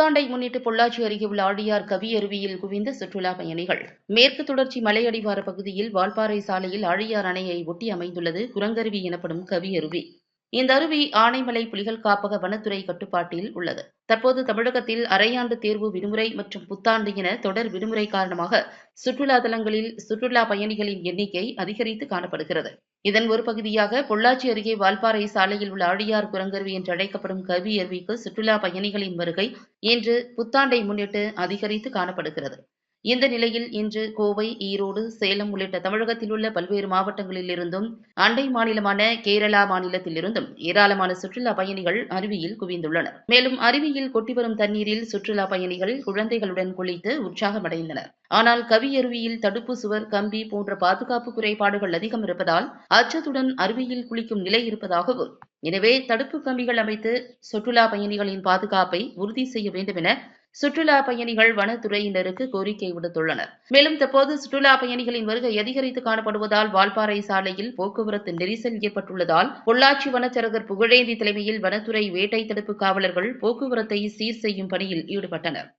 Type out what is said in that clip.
புத்தாண்டை முன்னிட்டு பொள்ளாச்சி அருகே உள்ள ஆடியார் கவி அருவியில் குவிந்த சுற்றுலா பயணிகள். மேற்கு தொடர்ச்சி மலையடிவார பகுதியில் வால்பாறை சாலையில் ஆழியார் அணையை ஒட்டி அமைந்துள்ளது குரங்கருவி எனப்படும் கவியருவி இந்த அருவி ஆனைமலை புலிகள் காப்பக வனத்துறை கட்டுப்பாட்டில் உள்ளது. தற்போது தமிழகத்தில் அரையாண்டு தேர்வு விடுமுறை மற்றும் புத்தாண்டு என தொடர் விடுமுறை காரணமாக சுற்றுலா தலங்களில் சுற்றுலா பயணிகளின் எண்ணிக்கை அதிகரித்து காணப்படுகிறது. இதன் ஒரு பகுதியாக பொள்ளாச்சி அருகே வால்பாறை சாலையில் உள்ள ஆழியார் குரங்கருவி என்று அழைக்கப்படும் கவி அருவிக்கு சுற்றுலா பயணிகளின் வருகை இன்று புத்தாண்டை முன்னிட்டு அதிகரித்து காணப்படுகிறது. இந்த நிலையில் இன்று கோவை ஈரோடு சேலம் உள்ளிட்ட தமிழகத்தில் உள்ள பல்வேறு மாவட்டங்களில் இருந்தும் அண்டை மாநிலமான கேரளா மாநிலத்திலிருந்தும் ஏராளமான சுற்றுலா பயணிகள் அருவியில் குவிந்துள்ளனர். மேலும் அருவியில் கொட்டி வரும் தண்ணீரில் சுற்றுலா பயணிகள் குழந்தைகளுடன் குளித்து உற்சாகமடைந்தனர். ஆனால் கவியருவியில் தடுப்பு சுவர் கம்பி போன்ற பாதுகாப்பு குறைபாடுகள் அதிகம் இருப்பதால் அச்சத்துடன் அருவியில் குளிக்கும் நிலை இருப்பதாகவும் எனவே தடுப்பு கம்பிகள் அமைத்து சுற்றுலா பயணிகளின் பாதுகாப்பை உறுதி செய்ய வேண்டும் என சுற்றுலா பயணிகள் வனத்துறையினருக்கு கோரிக்கை விடுத்துள்ளனர். மேலும் தற்போது சுற்றுலா பயணிகளின் வருகை அதிகரித்து காணப்படுவதால் வால்பாறை சாலையில் போக்குவரத்து நெரிசல் ஏற்பட்டுள்ளதால் பொள்ளாச்சி வனச்சரகர் புகழேந்தி தலைமையில் வனத்துறை வேட்டை தடுப்பு காவலர்கள் போக்குவரத்தை சீர் செய்யும் பணியில் ஈடுபட்டனர்.